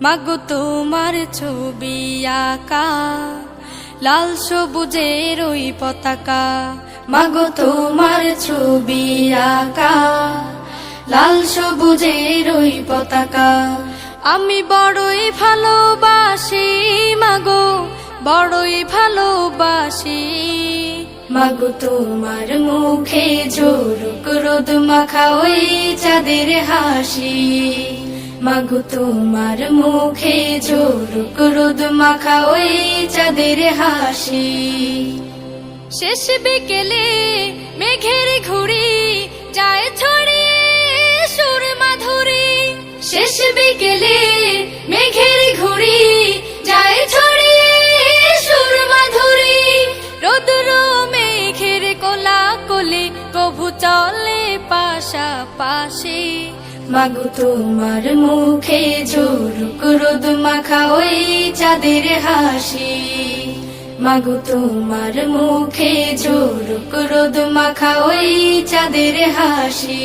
মাগো তোমার ছবি আঁকা, লাল সবুজের ওই পতাকা। মাগো তোমার ছবি আঁকা, লাল সবুজের ওই পতাকা। আমি বড়ই ভালোবাসি, মাগো, বড়ই ভালোবাসি। মাগো তোমার মুখে ঝোরক রোদ মাখা ওই চাঁদের হাসি। মাগো তোমার মুখে ঝোরক রোদ মাখা ওই চাঁদের হাসি। শেষ বিকেলে মেঘের ঘুড়ি যায় ছড়িয়ে সুর মাধুরী। শেষ বিকেলে মেঘের ঘুড়ি যায় ছড়িয়ে সুর মাধুরী। রোদুর মেঘের কোলা কোলে কভু চলে পাশাপাশি। মাগো তোমার মুখে ঝোরক রোদ মাখা ওই চাঁদের হাসি। মাগু তোমার মুখে ঝোরক রোদ মাখা ওই চাঁদের হাসি।